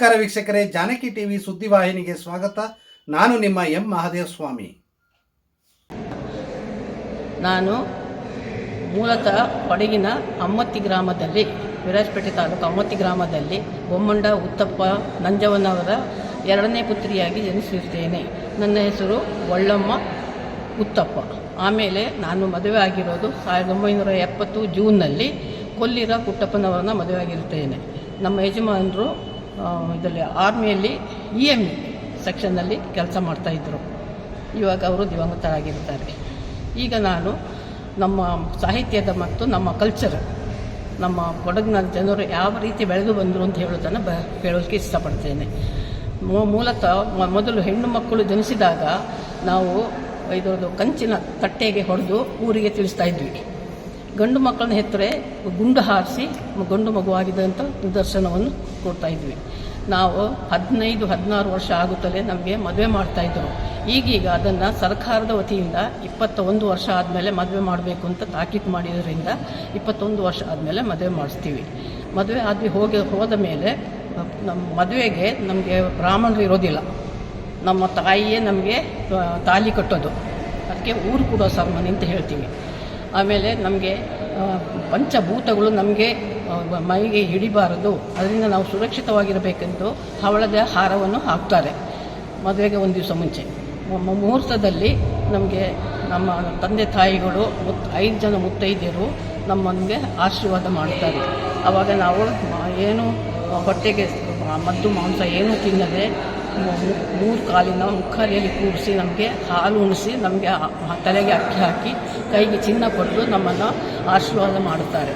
ನಮಸ್ಕಾರ ವೀಕ್ಷಕರೇ, ಜಾನಕಿ ಟಿವಿ ಸುದ್ದಿವಾಹಿನಿಗೆ ಸ್ವಾಗತ. ನಾನು ನಿಮ್ಮ ಎಂ ಮಹಾದೇವ ಸ್ವಾಮಿ ನಾನು ಮೂಲತಃ ಕೊಡಗಿನ ಅಮ್ಮತ್ತಿ ಗ್ರಾಮದಲ್ಲಿ, ವಿರಾಜಪೇಟೆ ತಾಲೂಕು ಅಮ್ಮತ್ತಿ ಗ್ರಾಮದಲ್ಲಿ ಬೊಮ್ಮಂಡ ಉತ್ತಪ್ಪ ನಂಜವನವರ ಎರಡನೇ ಪುತ್ರಿಯಾಗಿ ಜನಿಸಿರ್ತೇನೆ ನನ್ನ ಹೆಸರು ಒಳ್ಳಮ್ಮ ಉತ್ತಪ್ಪ. ಆಮೇಲೆ ನಾನು ಮದುವೆ ಆಗಿರೋದು ಸಾವಿರದ ಒಂಬೈನೂರ ಎಪ್ಪತ್ತು ಜೂನ್ನಲ್ಲಿ ಕೊಲ್ಲಿರ ಕುಟ್ಟಪ್ಪನವರನ್ನ ಮದುವೆ ಆಗಿರುತ್ತೇನೆ ನಮ್ಮ ಯಜಮಾನರು ಇದರಲ್ಲಿ ಆರ್ಮಿಯಲ್ಲಿ ಇ ಎಂ ಇ ಸೆಕ್ಷನ್ನಲ್ಲಿ ಕೆಲಸ ಮಾಡ್ತಾಯಿದ್ರು ಇವಾಗ ಅವರು ದಿವಂಗತರಾಗಿರ್ತಾರೆ. ಈಗ ನಾನು ನಮ್ಮ ಸಾಹಿತ್ಯದ ಮತ್ತು ನಮ್ಮ ಕಲ್ಚರ್ ನಮ್ಮ ಕೊಡಗಿನ ಜನರು ಯಾವ ರೀತಿ ಬೆಳೆದು ಬಂದರು ಅಂತ ಹೇಳೋದನ್ನು ಬ ಹೇಳೋದಕ್ಕೆ ಇಷ್ಟಪಡ್ತೇನೆ. ಮೂಲತಃ ಮೊದಲು ಹೆಣ್ಣು ಮಕ್ಕಳು ಜನಿಸಿದಾಗ ನಾವು ಇದರದು ಕಂಚಿನ ತಟ್ಟೆಗೆ ಹೊಡೆದು ಊರಿಗೆ ತಿಳಿಸ್ತಾ ಇದ್ವಿ. ಗಂಡು ಮಕ್ಕಳನ್ನ ಹೆತ್ತರೆ ಗುಂಡು ಹಾರಿಸಿ ಗಂಡು ಮಗುವಾಗಿದೆ ಅಂತ ನಿದರ್ಶನವನ್ನು ಕೊಡ್ತಾ ಇದ್ವಿ. ನಾವು ಹದಿನೈದು, ಹದಿನಾರು ವರ್ಷ ಆಗುತ್ತಲೇ ನಮಗೆ ಮದುವೆ ಮಾಡ್ತಾಯಿದ್ರು ಈಗೀಗ ಅದನ್ನು ಸರ್ಕಾರದ ವತಿಯಿಂದ ಇಪ್ಪತ್ತ ಒಂದು ವರ್ಷ ಆದಮೇಲೆ ಮದುವೆ ಮಾಡಬೇಕು ಅಂತ ತಾಕೀತು ಮಾಡಿದ್ರಿಂದ ಇಪ್ಪತ್ತೊಂದು ವರ್ಷ ಆದಮೇಲೆ ಮದುವೆ ಮಾಡಿಸ್ತೀವಿ. ಮದುವೆ ಆದ್ವಿ ಹೋಗಿ, ಹೋದ ಮೇಲೆ ನಮ್ಮ ಮದುವೆಗೆ ನಮಗೆ ಬ್ರಾಹ್ಮಣರು ಇರೋದಿಲ್ಲ. ನಮ್ಮ ತಾಯಿಯೇ ನಮಗೆ ತಾಲಿ ಕಟ್ಟೋದು. ಅದಕ್ಕೆ ಊರು ಕೂಡ ಸರ್ಮನಿ ಅಂತ ಹೇಳ್ತೀವಿ. ಆಮೇಲೆ ನಮಗೆ ಪಂಚಭೂತಗಳು ನಮಗೆ ಮೈಗೆ ಹಿಡಿಬಾರದು. ಅದರಿಂದ ನಾವು ಸುರಕ್ಷಿತವಾಗಿರಬೇಕೆಂದು ಹವಳದ ಹಾರವನ್ನು ಹಾಕ್ತಾರೆ. ಮದುವೆಗೆ ಒಂದು ದಿವಸ ಮುಂಚೆ. ಮುಹೂರ್ತದಲ್ಲಿ ನಮಗೆ ನಮ್ಮ ತಂದೆ ತಾಯಿಗಳು ಐದು ಜನ ಮುತ್ತೈದೆಯರು ನಮ್ಮನಿಗೆ ಆಶೀರ್ವಾದ ಮಾಡ್ತಾರೆ. ಆವಾಗ ನಾವು ಏನು ಹೊಟ್ಟೆಗೆ ಮದ್ದು, ಮಾಂಸ ಏನೂ ತಿನ್ನದೆ ಮೂರು ಕಾಲಿನ ಮುಖಾಲಿಯಲ್ಲಿ ಕೂರಿಸಿ ನಮಗೆ ಹಾಲು ಉಣಿಸಿ ನಮಗೆ ತಲೆಗೆ ಅಕ್ಕಿ ಹಾಕಿ ಕೈಗೆ ಚಿನ್ನ ಕೊಟ್ಟು ನಮ್ಮನ್ನು ಆಶೀರ್ವಾದ ಮಾಡುತ್ತಾರೆ.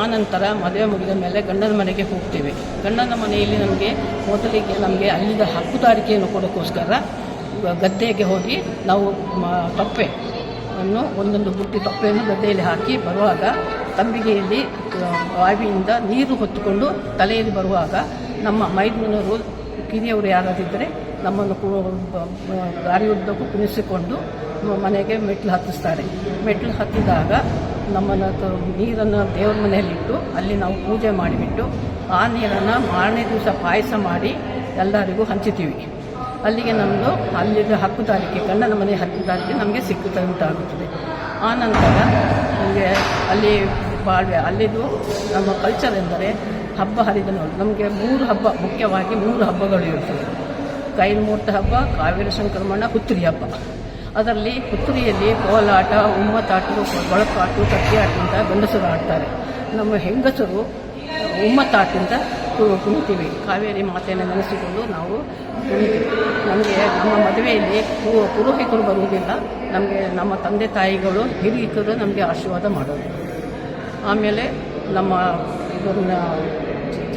ಆನಂತರ ಮದುವೆ ಮುಗಿದ ಮೇಲೆ ಗಂಡನ ಮನೆಗೆ ಹೋಗ್ತೇವೆ. ಗಂಡನ ಮನೆಯಲ್ಲಿ ನಮಗೆ ಮೊದಲಿಗೆ ನಮಗೆ ಅಲ್ಲಿದ ಹಕ್ಕುದಾರಿಕೆಯನ್ನು ಕೊಡೋಕ್ಕೋಸ್ಕರ ಗದ್ದೆಗೆ ಹೋಗಿ ನಾವು ತಪ್ಪೆ ಅನ್ನು ಒಂದೊಂದು ಬುಟ್ಟಿ ತೊಪ್ಪೆಯನ್ನು ಗದ್ದೆಯಲ್ಲಿ ಹಾಕಿ ಬರುವಾಗ ತಂಬಿಗೆಯಲ್ಲಿ ಬಾವಿಯಿಂದ ನೀರು ಹೊತ್ತುಕೊಂಡು ತಲೆಯಲ್ಲಿ ಬರುವಾಗ ನಮ್ಮ ಮೈದುನರು ಕಿರಿಯವರು ಯಾರಾದಿದ್ದರೆ ನಮ್ಮನ್ನು ದಾರಿಯುದ್ದಕ್ಕೂ ಕುಣಿಸಿಕೊಂಡು ಮನೆಗೆ ಮೆಟ್ಲು ಹತ್ತಿಸ್ತಾರೆ. ಮೆಟ್ಲು ಹತ್ತಿದಾಗ ನಮ್ಮನ್ನು ನೀರನ್ನು ದೇವ್ರ ಮನೆಯಲ್ಲಿಟ್ಟು ಅಲ್ಲಿ ನಾವು ಪೂಜೆ ಮಾಡಿಬಿಟ್ಟು ಆ ನೀರನ್ನು ಮಾರನೇ ದಿವಸ ಪಾಯಸ ಮಾಡಿ ಎಲ್ಲರಿಗೂ ಹಂಚುತ್ತೀವಿ ಅಲ್ಲಿಗೆ ನಮ್ಮದು ಅಲ್ಲಿದ್ದ ಹಕ್ಕುದಾರಿಕೆ ಗಂಡನ ಮನೆ ಹಕ್ಕುದಾರಿಕೆ ನಮಗೆ ಸಿಕ್ಕುತ್ತಂತಾಗುತ್ತದೆ ಆ ನಂತರ ನಮಗೆ ಅಲ್ಲಿ ಬಾಳ್ವೆ ಅಲ್ಲಿದು ನಮ್ಮ ಕಲ್ಚರ್ ಎಂದರೆ ಹಬ್ಬ ಹರಿದಿನ ನಮಗೆ ಮೂರು ಹಬ್ಬ, ಮುಖ್ಯವಾಗಿ ಮೂರು ಹಬ್ಬಗಳು ಇರ್ತವೆ ಕೈಲ್ಮೂರ್ತ ಹಬ್ಬ, ಕಾವೇರಿ ಸಂಕ್ರಮಣ, ಹುತ್ತರಿ ಹಬ್ಬ. ಅದರಲ್ಲಿ ಹುತ್ತರಿಯಲ್ಲಿ ಕೋಲಾಟ ಉಮ್ಮತಾಟು ಬಳಕಾಟು ತಟ್ಟಿ ಆಟದಿಂದ ಗಂಡಸರು ಆಡ್ತಾರೆ. ನಮ್ಮ ಹೆಂಗಸರು ಉಮ್ಮತಾಟಿಂದ ಕುಣಿತೀವಿ. ಕಾವೇರಿ ಮಾತೆಯನ್ನು ನೆನೆಸಿಕೊಂಡು ನಾವು ಕುಣಿತೀವಿ. ನಮಗೆ ನಮ್ಮ ಮದುವೆಯಲ್ಲಿ ಪುರೋಹಿತರು ಬರುವುದಿಲ್ಲ. ನಮಗೆ ನಮ್ಮ ತಂದೆ ತಾಯಿಗಳು, ಹಿರಿಯರು ನಮಗೆ ಆಶೀರ್ವಾದ ಮಾಡೋದು. ಆಮೇಲೆ ನಮ್ಮ ಇದನ್ನ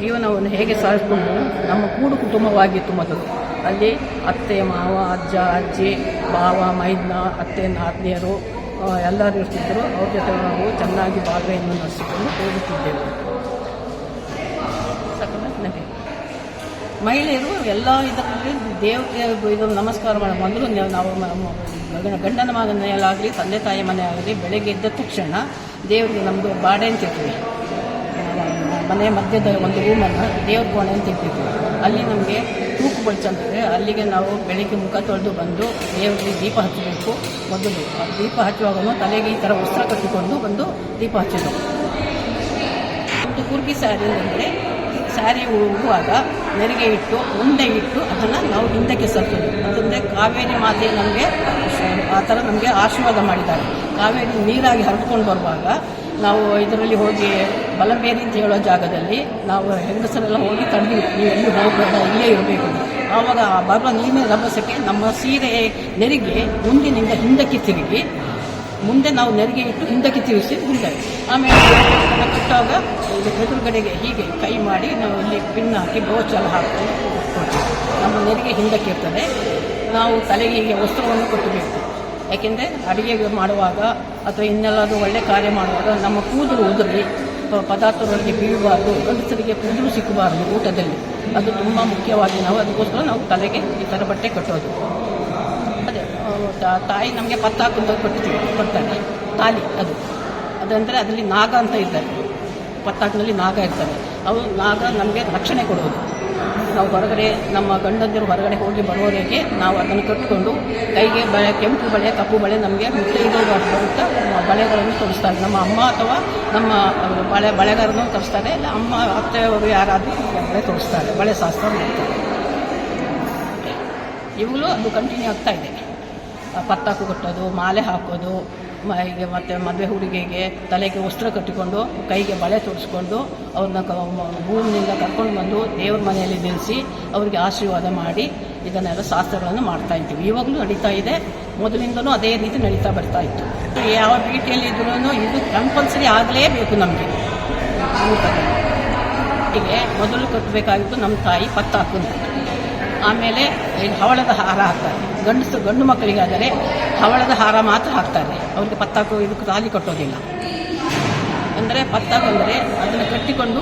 ಜೀವನವನ್ನು ಹೇಗೆ ಸಾಗಿಸ್ಕೊಂಡು ನಮ್ಮ ಕೂಡು ಕುಟುಂಬವಾಗಿತ್ತು ಮೊದಲು ಅಲ್ಲಿ ಅತ್ತೆ ಮಾವ ಅಜ್ಜ ಅಜ್ಜಿ ಭಾವ ಮೈದ್ನ ಅತ್ತೆ ನಾದ್ನಿಯರು ಆ, ಎಲ್ಲರೂ ಇರ್ತಿದ್ದರು. ಅವ್ರ ಜೊತೆ ನಾವು ಚೆನ್ನಾಗಿ ಭಾಗವನ್ನು ನಡೆಸಿಕೊಂಡು ಹೋಗುತ್ತಿದ್ದೆವು. ಮಹಿಳೆಯರು ಎಲ್ಲ ಇದರಲ್ಲಿ ದೇವಕ್ಕೆ ಇದು ನಮಸ್ಕಾರ ಮಾಡೋ ಮೊದಲು ನಾವು ಗಂಡನ ಮನೆಯಲ್ಲಾಗಲಿ ತಂದೆ ತಾಯಿ ಮನೆ ಆಗಲಿ ಬೆಳಗ್ಗೆ ಎದ್ದ ತಕ್ಷಣ ದೇವರಿಗೆ ನಮ್ಮದು ಬಾಡೆ ಇರ್ತೀವಿ ಮನೆ ಮಧ್ಯದ ಒಂದು ರೂಮನ್ನು ದೇವ್ರ ಕೋಣೆ ಅಂತ ಇಟ್ಟಿದ್ವಿ. ಅಲ್ಲಿ ನಮಗೆ ತೂಕು ಬಳಸಂತಿದೆ ಅಲ್ಲಿಗೆ ನಾವು ಬೆಳಿಗ್ಗೆ ಮುಖ ತೊಳೆದು ಬಂದು ದೇವರಿಗೆ ದೀಪ ಹಚ್ಚಬೇಕು. ಮೊದಲು ದೀಪ ಹಚ್ಚುವಾಗ ತಲೆಗೆ ಈ ಥರ ವಸ್ತ್ರ ಕಟ್ಟಿಕೊಂಡು ಬಂದು ದೀಪ ಹಚ್ಚೋದು ಒಂದು ಕುರ್ಗಿ ಸ್ಯಾರಿ ಅಂದರೆ ಸ್ಯಾರಿ ಉಡುವಾಗ ನೆರಿಗೆ ಇಟ್ಟು, ಉಂಡೆ ಇಟ್ಟು ಅದನ್ನು ನಾವು ಹಿಂದಕ್ಕೆ ಸರಿಸೋದು ಅದಂದರೆ ಕಾವೇರಿ ಮಾತೆ ನಮಗೆ ಆ ಥರ ನಮಗೆ ಆಶೀರ್ವಾದ ಮಾಡಿದ್ದಾರೆ. ಕಾವೇರಿ ನೀರಾಗಿ ಹರಿದುಕೊಂಡು ಬರುವಾಗ ನಾವು ಇದರಲ್ಲಿ ಹೋಗಿ ಬಲಬೇರಿ ಅಂತ ಹೇಳೋ ಜಾಗದಲ್ಲಿ ನಾವು ಹೆಂಗಸರೆಲ್ಲ ಹೋಗಿ ನೀವು ಎಲ್ಲಿ ಹೋಗಬೇಡ, ಇಲ್ಲೇ ಇರಬೇಕು. ಆವಾಗ ಆ ಬರುವ ನೀರಿನ ರಭಸಕ್ಕೆ ನಮ್ಮ ಸೀರೆ ನೆರಿಗೆ ಮುಂದಿನಿಂದ ಹಿಂದಕ್ಕೆ ತಿರುಗಿ, ಮುಂದೆ ನಾವು ನೆರಿಗೆ ಇಟ್ಟು ಹಿಂದಕ್ಕೆ ತಿರುಗಿಸಿ ಮುಂದೆ. ಆಮೇಲೆ ಕಟ್ಟಾಗ ಇದು ಎದುರುಗಡೆಗೆ ಹೀಗೆ ಕೈ ಮಾಡಿ ನಾವು ಇಲ್ಲಿ ಪಿನ್ ಹಾಕಿ ಬ್ರೋಚೆಲ್ಲ ಹಾಕಿ ನಮ್ಮ ನೆರಿಗೆ ಹಿಂದಕ್ಕೆ ಇರ್ತದೆ. ನಾವು ತಲೆಗೆ ಹೀಗೆ ವಸ್ತ್ರವನ್ನು ಕೊಟ್ಟಬೇಕು ಯಾಕೆಂದರೆ ಅಡುಗೆ ಮಾಡುವಾಗ ಅಥವಾ ಇನ್ನೆಲ್ಲಾದರೂ ಒಳ್ಳೆ ಕಾರ್ಯ ಮಾಡುವಾಗ ನಮ್ಮ ಕೂದಲು ಉದುರಿ ಪದಾರ್ಥಗಳಿಗೆ ಬೀಳಬಾರ್ದು, ಗಂಡಸರಿಗೆ ಕೂದಲು ಸಿಕ್ಕಬಾರ್ದು ಊಟದಲ್ಲಿ. ಅದು ತುಂಬ ಮುಖ್ಯವಾಗಿ ನಾವು ಅದಕ್ಕೋಸ್ಕರ ನಾವು ತಲೆಗೆ ಈ ಥರ ಬಟ್ಟೆ ಕಟ್ಟೋದು. ಅದೇ ತಾಯಿ ನಮಗೆ ಪತ್ತ ಹಾಕುಂತ ಕೊಡ್ತೀವಿ ಕೊಡ್ತಾರೆ. ತಾಲಿ ಅದು. ಅದಂದರೆ ಅದರಲ್ಲಿ ನಾಗ ಅಂತ ಇದ್ದಾರೆ ಪತ್ತಾಕಿನಲ್ಲಿ ನಾಗ ಇರ್ತಾರೆ. ಅವು ನಾಗ ನಮಗೆ ರಕ್ಷಣೆ ಕೊಡೋದು ನಾವು ಹೊರಗಡೆ, ನಮ್ಮ ಗಂಡಂದಿರು ಹೊರಗಡೆ ಹೋಗಿ ಬರೋರಿಗೆ ನಾವು ಅದನ್ನು ಕಟ್ಟಿಕೊಂಡು ಕೈಗೆ ಬಳೆ, ಕೆಂಪು ಬಳೆ, ಕಪ್ಪು ಬಳೆ ನಮಗೆ ಮುತ್ತೈದು ಬರುತ್ತೆ ಬಳೆಗಳನ್ನು ತೋರಿಸ್ತಾರೆ. ನಮ್ಮ ಅಮ್ಮ ಅಥವಾ ನಮ್ಮ ಬಳೆ ಬಳೆಗಾರನೂ ತರಿಸ್ತಾರೆ. ಇಲ್ಲ, ಅಮ್ಮ ಅತ್ತೆಯವರು ಯಾರಾದರೂ ಬಳೆ ತೋರಿಸ್ತಾರೆ. ಬಳೆ ಶಾಸ್ತ್ರ ಮಾಡ್ತಾರೆ. ಇವಾಗಲೂ ಅದು ಕಂಟಿನ್ಯೂ ಆಗ್ತಾ ಇದೆ. ಪತ್ತಾಕು ಕಟ್ಟೋದು, ಮಾಲೆ ಹಾಕೋದು ಮ ಮತ್ತೆ ಮದುವೆ ಹುಡುಗಿಗೆ ತಲೆಗೆ ವಸ್ತ್ರ ಕಟ್ಟಿಕೊಂಡು, ಕೈಗೆ ಬಳೆ ತೋರಿಸ್ಕೊಂಡು ಅವ್ರನ್ನ ಕ ಭೂಮಿನಿಂದ ಕರ್ಕೊಂಡು ಬಂದು ದೇವ್ರ ಮನೆಯಲ್ಲಿ ನಿಲ್ಲಿಸಿ ಅವರಿಗೆ ಆಶೀರ್ವಾದ ಮಾಡಿ ಇದನ್ನೆಲ್ಲ ಶಾಸ್ತ್ರಗಳನ್ನು ಮಾಡ್ತಾ ಇದ್ದೀವಿ. ಇವಾಗಲೂ ನಡೀತಾ ಇದೆ. ಮೊದಲಿಂದಲೂ ಅದೇ ರೀತಿ ನಡೀತಾ ಬರ್ತಾ ಇತ್ತು. ಯಾವ ರೀತಿಯಲ್ಲಿ ಇದ್ರೂ ಇದು ಕಂಪಲ್ಸರಿ ಆಗಲೇಬೇಕು ನಮಗೆ. ಹೀಗೆ ಮೊದಲು ಕಟ್ಟಬೇಕಾಗಿತ್ತು, ನಮ್ಮ ತಾಯಿ ಪತ್ತಾಕು ಆಮೇಲೆ ಇಲ್ಲಿ ಹವಳದ ಹಾರ ಹಾಕ್ತಾರೆ. ಗಂಡಸು, ಗಂಡು ಮಕ್ಕಳಿಗಾದರೆ ಹವಳದ ಹಾರ ಮಾತ್ರ ಹಾಕ್ತಾರೆ. ಅವ್ರಿಗೆ ಪತ್ತಾಕು ಇದಕ್ಕೆ ತಾಲಿ ಕಟ್ಟೋದಿಲ್ಲ. ಅಂದರೆ ಪತ್ತಾಕು ಅಂದರೆ ಅದನ್ನು ಕಟ್ಟಿಕೊಂಡು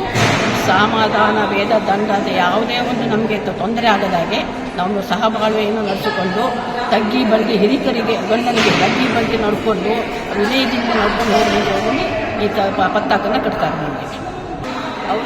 ಸಮಾಧಾನ ವೇದ ದಂಡ ಅಂತ ಯಾವುದೇ ಒಂದು ನಮಗೆ ತೊಂದರೆ ಆಗದಾಗೆ ನಾವು ಸಹಬಾಳ್ವೆಯನ್ನು ನಡೆಸಿಕೊಂಡು ತಗ್ಗಿ ಬಳ್ಗಿ ಹಿರಿಕರಿಗೆ, ಗಂಡನಿಗೆ ತಗ್ಗಿ ಬಲ್ಗಿ ನಡ್ಕೊಂಡು ವಿನಯದಿಂದ ನಡ್ಕೊಂಡು ಹೋಗಿ ಈ ತ ಪತ್ತಾಕನ್ನು ಕಟ್ತಾರೆ ನಮಗೆ.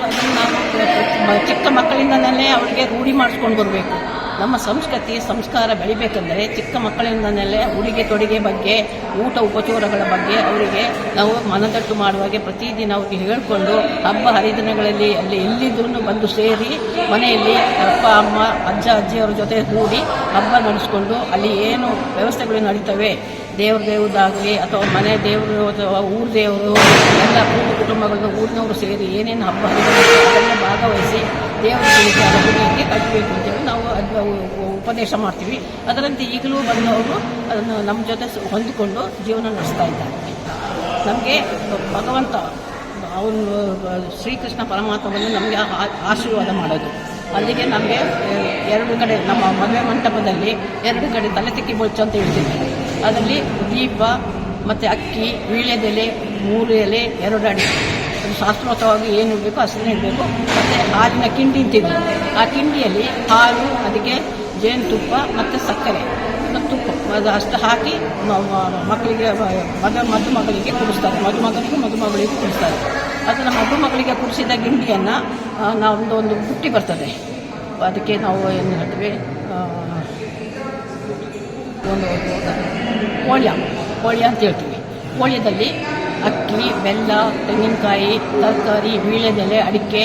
ಅದನ್ನು ಚಿಕ್ಕ ಮಕ್ಕಳಿಂದನೇ ಅವರಿಗೆ ರೂಢಿ ಮಾಡಿಸ್ಕೊಂಡು ಬರಬೇಕು. ನಮ್ಮ ಸಂಸ್ಕೃತಿ, ಸಂಸ್ಕಾರ ಬೆಳಿಬೇಕೆಂದರೆ ಚಿಕ್ಕ ಮಕ್ಕಳಿಂದಲೇ ಉಡುಗೆ ತೊಡುಗೆ ಬಗ್ಗೆ, ಊಟ ಉಪಚಾರಗಳ ಬಗ್ಗೆ ಅವರಿಗೆ ನಾವು ಮನದಟ್ಟು ಮಾಡುವಾಗೆ ಪ್ರತಿದಿನ ಅವ್ರಿಗೆ ಹೇಳಿಕೊಂಡು ಹಬ್ಬ ಹರಿದಿನಗಳಲ್ಲಿ ಅಲ್ಲಿ ಎಲ್ಲಿದ್ರೂ ಬಂದು ಸೇರಿ ಮನೆಯಲ್ಲಿ ಅಪ್ಪ, ಅಮ್ಮ, ಅಜ್ಜ, ಅಜ್ಜಿಯವರ ಜೊತೆ ಕೂಡಿ ಹಬ್ಬ ನಡೆಸ್ಕೊಂಡು ಅಲ್ಲಿ ಏನು ವ್ಯವಸ್ಥೆಗಳು ನಡೀತವೆ ದೇವ್ರ ದೇವ್ರದಾಗಲಿ ಅಥವಾ ಮನೆ ದೇವರು ಅಥವಾ ಊರ ದೇವರು, ಎಲ್ಲ ಕೂಡು ಕುಟುಂಬಗಳನ್ನ ಊರಿನವರು ಸೇರಿ ಏನೇನು ಹಬ್ಬ ಅದನ್ನು ಭಾಗವಹಿಸಿ ದೇವರ ಹುಡುಗಿಗೆ ಕಟ್ಟಬೇಕು ಅಂತೇಳಿ ನಾವು ಅದು ಉಪದೇಶ ಮಾಡ್ತೀವಿ. ಅದರಂತೆ ಈಗಲೂ ಬಂದವರು ಅದನ್ನು ನಮ್ಮ ಜೊತೆ ಹೊಂದಿಕೊಂಡು ಜೀವನ ನಡೆಸ್ತಾ ಇದ್ದಾರೆ. ನಮಗೆ ಭಗವಂತ, ಅವನು ಶ್ರೀಕೃಷ್ಣ ಪರಮಾತ್ಮವನ್ನು ನಮಗೆ ಆ- ಆಶೀರ್ವಾದ ಮಾಡೋದು. ಅಲ್ಲಿಗೆ ನಮಗೆ ಎರಡು ಕಡೆ ನಮ್ಮ ಮದುವೆ ಮಂಟಪದಲ್ಲಿ ಎರಡು ಕಡೆ ತಲೆ ತಿಕ್ಕಿ ಬೊಚ್ಚು ಅಂತ ಹೇಳ್ತೀವಿ ಅದರಲ್ಲಿ ದೀಪ ಮತ್ತು ಅಕ್ಕಿ ವೀಳ್ಯದೆಲೆ ಮೂರು ಎಲೆ, ಎರಡು ಅಡಿ ಅದು ಶಾಸ್ತ್ರೋತ್ತವಾಗಿ ಏನು ಇಡಬೇಕು ಹಸಿರು ಇಡಬೇಕು ಮತ್ತು ಹಾಲಿನ ಕಿಂಡಿ ತಿಂದು ಆ ಕಿಂಡಿಯಲ್ಲಿ ಹಾಲು ಅದಕ್ಕೆ ಜೇನುತುಪ್ಪ ಮತ್ತು ಸಕ್ಕರೆ. ಮತ್ತು ತುಪ್ಪ. ಅದು ಅಷ್ಟು ಹಾಕಿ ಮಕ್ಕಳಿಗೆ ಮಗ ಮದು ಮಗಳಿಗೆ ಕುಡಿಸ್ತಾರೆ. ಮದುಮಗನಿಗೂ ಮದುಮಗಳಿಗೂ ಕುಡಿಸ್ತಾರೆ. ಅದನ್ನು ಮದುಮಗಳಿಗೆ ಕುಡಿಸಿದ ಗಿಂಡಿಯನ್ನು ನಾವೊಂದು ಒಂದು ಬುಟ್ಟಿ ಬರ್ತದೆ. ಅದಕ್ಕೆ ನಾವು ಏನು ಹೇಳ್ತೀವಿ ಒಂದು ಕೋಳ್ಯ ಕೋಳಿ ಅಂತ ಹೇಳ್ತೀವಿ. ಕೋಳಿಯದಲ್ಲಿ ಅಕ್ಕಿ, ಬೆಲ್ಲ, ತೆಂಗಿನಕಾಯಿ, ತರಕಾರಿ ವೀಳ್ಯದೆಲೆ ಅಡಿಕೆ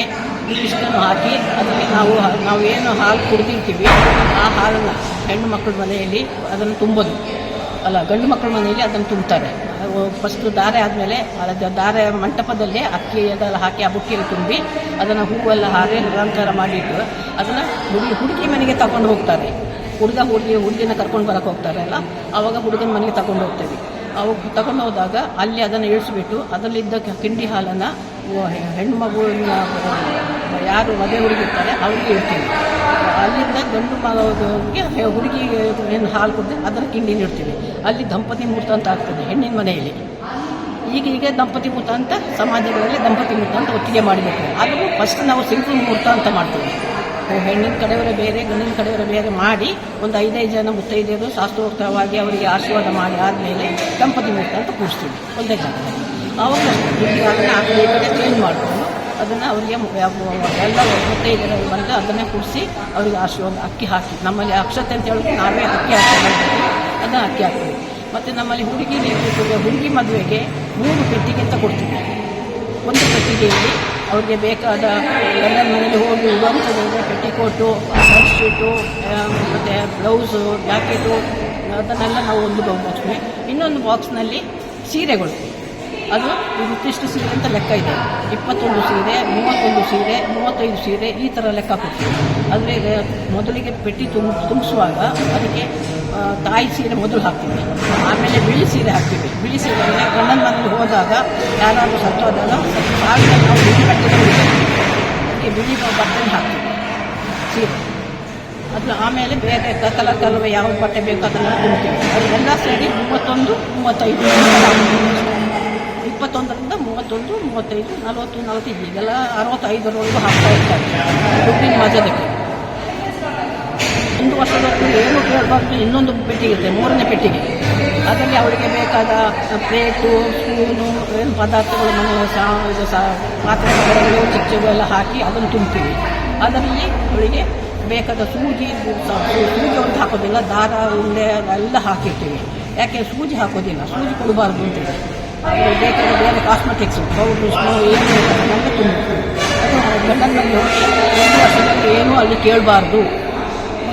ಇಷ್ಟನ್ನು ಹಾಕಿ ಅದಕ್ಕೆ ನಾವು ನಾವು ಏನು ಹಾಲು ಕುಡಿದಿರ್ತೀವಿ, ಆ ಹಾಲನ್ನು ಹೆಣ್ಣು ಮಕ್ಕಳ ಮನೆಯಲ್ಲಿ ಅದನ್ನು ತುಂಬೋದು. ಅಲ್ಲ, ಗಂಡು ಮಕ್ಕಳ ಮನೆಯಲ್ಲಿ ಅದನ್ನು ತುಂಬ್ತಾರೆ. ಫಸ್ಟ್ ದಾರೆ ಆದಮೇಲೆ ಅದು ದಾರೆ ಮಂಟಪದಲ್ಲೇ ಅಕ್ಕಿ ಅದೆಲ್ಲ ಹಾಕಿ ಆ ಬುಟ್ಟಿಯಲ್ಲಿ ತುಂಬಿ ಅದನ್ನು ಹೂವೆಲ್ಲ ಹಾರಿ ಅಲಂಕಾರ ಮಾಡಿಟ್ಟು ಅದನ್ನು ಹುಡುಗಿ ಹುಡುಗಿ ಮನೆಗೆ ತಗೊಂಡು ಹೋಗ್ತಾರೆ. ಹುಡುಗ ಹುಡುಗಿ ಹುಡುಗಿನ ಕರ್ಕೊಂಡು ಬರಕ್ಕೆ ಹೋಗ್ತಾರಲ್ಲ ಆವಾಗ ಹುಡುಗನ ಮನೆಗೆ ತಗೊಂಡು ಹೋಗ್ತೇವೆ. ಅವಾಗ ತಗೊಂಡು ಹೋದಾಗ ಅಲ್ಲಿ ಅದನ್ನು ಇಳಿಸ್ಬಿಟ್ಟು ಅದರಲ್ಲಿದ್ದ ಕಿಂಡಿ ಹಾಲನ್ನು ಹೆಣ್ಣು ಮಗುವಿನ ಯಾರು ಮದುವೆ ಹುಡುಗಿ ಇರ್ತಾರೆ, ಅವ್ರಿಗೆ ಇಡ್ತೀವಿ. ಅಲ್ಲಿಂದ ಗಂಡು ಮಗುವಿಗೆ ಹುಡುಗಿ ಏನು ಹಾಲು ಕೊಡ್ತೀವಿ ಅದರ ಕಿಂಡಿನ ಇಡ್ತೀವಿ. ಅಲ್ಲಿ ದಂಪತಿ ಮೂರ್ತ ಅಂತ ಆಗ್ತದೆ ಹೆಣ್ಣಿನ ಮನೆಯಲ್ಲಿ. ಈಗ ಈಗ ದಂಪತಿ ಮೂರ್ತ ಅಂತ ಸಮಾಜಗಳಲ್ಲಿ ದಂಪತಿ ಮೂರ್ತ ಅಂತ ಒಟ್ಟಿಗೆ ಮಾಡಬೇಕು ಆದರೂ ಫಸ್ಟ್ ನಾವು ಸಿಂಪಲ್ ಮೂರ್ತ ಅಂತ ಮಾಡ್ತೀವಿ. ಹೆಣ್ಣಿನ ಕಡೆಯವರೇ ಬೇರೆ, ಗಂಡಿನ ಕಡೆಯವರೇ ಬೇರೆ ಮಾಡಿ ಒಂದು ಐದೈದು ಜನ ಮುತ್ತೈದೆಯರು ಶಾಸ್ತ್ರೋಕ್ತವಾಗಿ ಅವರಿಗೆ ಆಶೀರ್ವಾದ ಮಾಡಿ ಆದಮೇಲೆ ದಂಪತಿ ಮುಹೂರ್ತ ಅಂತ ಕೂರಿಸ್ತೀವಿ, ಒಂದೇ ಜಾಗದಲ್ಲಿ. ಅವಾಗ ಅದನ್ನು ಆ ಕಡೆ ಈ ಚೇಂಜ್ ಮಾಡಿಕೊಂಡು ಅದನ್ನು ಅವರಿಗೆ ಎಲ್ಲ ಮುತ್ತೈದೆಯರು ಬಂದು ಅದನ್ನೇ ಕೂರಿಸಿ ಅವರಿಗೆ ಆಶೀರ್ವಾದ, ಅಕ್ಕಿ ಹಾಕಿ. ನಮ್ಮಲ್ಲಿ ಅಕ್ಷತೆ ಅಂತ ಹೇಳಿದ್ರೆ ನಾವೇ ಅಕ್ಕಿ ಹಾಕಿ ಅದನ್ನು ಅಕ್ಕಿ ಹಾಕ್ತೀವಿ. ಮತ್ತು ನಮ್ಮಲ್ಲಿ ಹುಡುಗಿ ಹುಡುಗಿ ಮದುವೆಗೆ ಮೂರು ಪೆಟ್ಟಿಗೆ ಅಂತ ಕೊಡ್ತೀವಿ. ಒಂದು ಪೆಟ್ಟಿಗೆಯಲ್ಲಿ ಅವ್ರಿಗೆ ಬೇಕಾದ ಎಲ್ಲ ಮನೆಯಲ್ಲಿ ಹೋಗಿ ಉಡುವಂಥದ್ದು ಪೆಟ್ಟಿಕೋಟು ಬೆಡ್ಶೀಟು ಮತ್ತು ಬ್ಲೌಸು ಜಾಕೆಟು ಅದನ್ನೆಲ್ಲ ನಾವು ಒಂದು ಬಾಕ್ಸ್ಗೆ ಇನ್ನೊಂದು ಬಾಕ್ಸ್ನಲ್ಲಿ ಸೀರೆಗಳು. ಅದು ಇಂತಿಷ್ಟು ಸೀರೆ ಅಂತ ಲೆಕ್ಕ ಇದೆ. ಇಪ್ಪತ್ತೊಂದು ಸೀರೆ, ಮೂವತ್ತೊಂದು ಸೀರೆ, ಮೂವತ್ತೈದು ಸೀರೆ ಈ ಥರ ಲೆಕ್ಕ ಕೊಡ್ತೀವಿ. ಆದರೆ ಮೊದಲಿಗೆ ಪೆಟ್ಟಿ ತುಂಬ ತುಂಬಿಸುವಾಗ ಅದಕ್ಕೆ ತಾಯಿ ಸೀರೆ ಮೊದಲು ಹಾಕ್ತೀವಿ ಆಮೇಲೆ ಬಿಳಿ ಸೀರೆ ಹಾಕ್ತೀವಿ ಬಿಳಿ ಸೀರೆ ಗಂಡನ ಮನೇಲಿ ಹೋದಾಗ ಯಾರಾದರೂ ಸತ್ತೋದಾಗ ಆಗ ನಾವು ಬಿಳಿ ಬಟ್ಟೆ ಈ ಬಿಳಿ ಬಟ್ಟೆ ಹಾಕ್ತೀವಿ. ಸೀರೆ. ಅದು ಆಮೇಲೆ ಬೇರೆ ಕಲರ್ ಕಲರ್ ಯಾವ ಬಟ್ಟೆ ಬೇಕು ಅದನ್ನು ತುಂಬ್ತೀವಿ ಅದೆಲ್ಲ ಸೇರಿ ಮೂವತ್ತೊಂದು, ಮೂವತ್ತೈದು. ಇಪ್ಪತ್ತೊಂದರಿಂದ ಮೂವತ್ತೊಂದು, ಮೂವತ್ತೈದು, ನಲವತ್ತು, ನಲವತ್ತೈದು ಈಗೆಲ್ಲ ಅರವತ್ತೈದರವರೆಗೂ ಹಾಕ್ತಾ ಇರ್ತಾರೆ. ದುಡ್ಡಿನ ಮಜದಕ್ಕೆ ವರ್ಷದವರೆಗೂ ಏನು ಕೇಳಬಾರ್ದು ಇನ್ನೊಂದು ಪೆಟ್ಟಿಗೆ ಮೂರನೇ ಪೆಟ್ಟಿಗೆ. ಅದರಲ್ಲಿ ಅವರಿಗೆ ಬೇಕಾದ ಪ್ಲೇಟು, ಸ್ಪೂನು, ಏನು ಪದಾರ್ಥಗಳು, ಮನೆ ಸಾ ಇದು ಸಹ ಪಾತ್ರೆ ಕಡೆಗಳು ಚಿಕ್ಕ ಚಿಕ್ಕ ಎಲ್ಲ ಹಾಕಿ ಅದನ್ನು ತುಂಬ್ತೀವಿ. ಅದರಲ್ಲಿ ಅವಳಿಗೆ ಬೇಕಾದ ಸೂಜಿ ಸೂಜಿ ಒಂದು ಹಾಕೋದಿಲ್ಲ, ದಾರ, ಉಂಡೆ ಎಲ್ಲ ಹಾಕಿರ್ತೀವಿ. ಯಾಕೆ ಸೂಜಿ ಹಾಕೋದಿಲ್ಲ, ಸೂಜಿ ಕೊಡಬಾರ್ದು ಅಂತೇಳಿ ಬೇಕಾದ ಬೇರೆ ಕಾಸ್ಮೆಟಿಕ್ಸ್ ಪೌಡ್ರು ಸ್ನೋ ಏನು ತುಂಬ ಅದು ಗಂಡನ ಏನು ಹೋಗಿ ಒಂದು ವರ್ಷದಲ್ಲಿ ಏನೂ ಅಲ್ಲಿ ಕೇಳಬಾರ್ದು.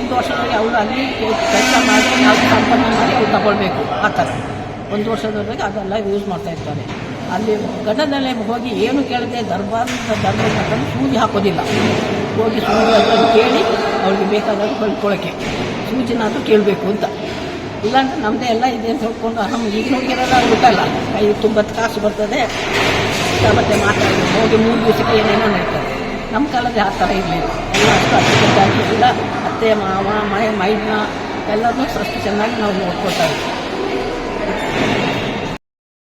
ಒಂದು ವರ್ಷದವರೆಗೆ ಅವರು ಅಲ್ಲಿ ಕೆಲಸ ಮಾಡಿ ನಾವು ಸಂಪಾದನೆ ಮಾಡಿ ಅವ್ರು ತಗೊಳ್ಬೇಕು, ಆ ಥರ. ಒಂದು ವರ್ಷದವರೆಗೆ ಅದೆಲ್ಲ ಯೂಸ್ ಮಾಡ್ತಾ ಇರ್ತಾರೆ. ಅಲ್ಲಿ ಗಡದಲ್ಲೇ ಹೋಗಿ ಏನು ಕೇಳದೆ ದರ್ಬಾರ್ ದರ್ಬಾರ್ ಸೂಜಿ ಹಾಕೋದಿಲ್ಲ. ಹೋಗಿ ಸೂಜಿ ಅದನ್ನು ಕೇಳಿ ಅವ್ರಿಗೆ ಬೇಕಾದಾಗ ಕಳ್ಕೊಳ್ಳೋಕ್ಕೆ ಸೂಜಿನಾದರೂ ಕೇಳಬೇಕು ಅಂತ. ಇಲ್ಲಾಂದ್ರೆ ನಮ್ಮದೇ ಎಲ್ಲ ಇದೆ ಅಂತ ಹೇಳ್ಕೊಂಡು ನಮ್ಮ ಈಗ ಹುಡುಗಿರೆಲ್ಲ ಗೊತ್ತಲ್ಲ ಕೈ ತುಂಬ ಕಾಸು ಬರ್ತದೆ. ಮತ್ತೆ ಮಾತಾಡಿ ಹೋಗಿ ಮೂರು ದಿವಸಕ್ಕೆ ಏನೇನೋ ನಡೀತಾರೆ ನಮ್ಮ ಕಾಲದಲ್ಲಿ ಆ ಥರ ಇರಲಿಲ್ಲ. ಎಲ್ಲ ಅಷ್ಟು ಎಲ್ಲ ಅತ್ತೆ, ಮಾವ, ಮೈ, ಮೈದ್ನ ಎಲ್ಲರನ್ನೂ ಅಷ್ಟು ಚೆನ್ನಾಗಿ ನಾವು ನೋಡ್ಕೊತಾ ಇದ್ವಿ.